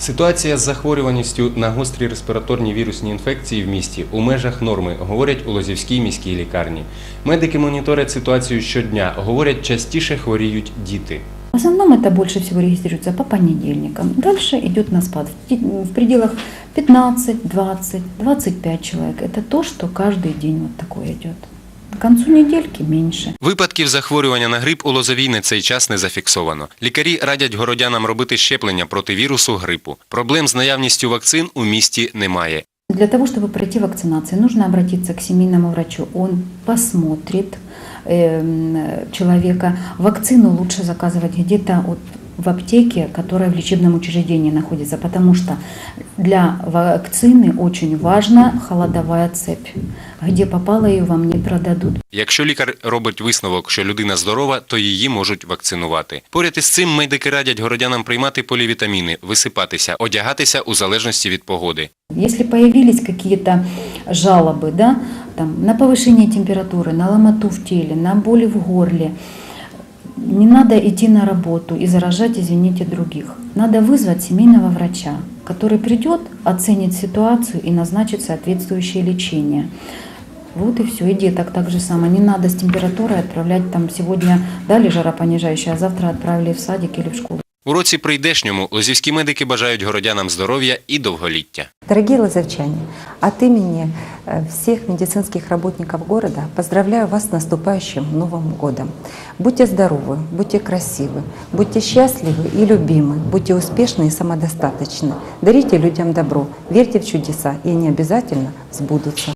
Ситуація з захворюваністю на гострі респіраторні вірусні інфекції в місті у межах норми, говорять у Лозівській міській лікарні. Медики моніторять ситуацію щодня. Говорять, частіше хворіють діти. В основном это больше всего регистрируется по понедельникам. Дальше идет на спад. В те- В пределах 15, 20, 25 человек. Это то, что каждый день вот такое идет. К концу недельки меньше. Випадків захворювання на грип у Лозовій на цей час не зафіксовано. Лікарі радять городянам робити щеплення проти вірусу грипу. Проблем з наявністю вакцин у місті немає. Для того, чтобы пройти вакцинацию, нужно обратиться к семейному врачу. Он посмотрит эм, человека. Вакцину лучше заказывать где-то от в аптеке, которая в лечебном учреждении находится, потому что для вакцины очень важна холодовая цепь. Где попало ее вам не продадут. Якщо лікар робить висновок, що людина здорова, то її можуть вакцинувати. Поряд із цим медики радять городянам приймати полівітаміни, висипатися, одягатися у залежності від погоди. Если появились какие-то жалобы да, там, на повышение температуры, на ломоту в теле, на боли в горле, Не надо идти на работу и заражать, извините, других. Надо вызвать семейного врача, который придет, оценит ситуацию и назначит соответствующее лечение. Вот и все. И деток так же самое. Не надо с температурой отправлять там сегодня дали жаропонижающее, а завтра отправили в садик или в школу. У році прийдешньому лозівські медики бажають городянам здоров'я і довголіття. Дорогие лазовчане, от имени э, всех медицинских работников города поздравляю вас с наступающим Новым годом. Будьте здоровы, будьте красивы, будьте счастливы и любимы, будьте успешны и самодостаточны. Дарите людям добро, верьте в чудеса, и они обязательно сбудутся.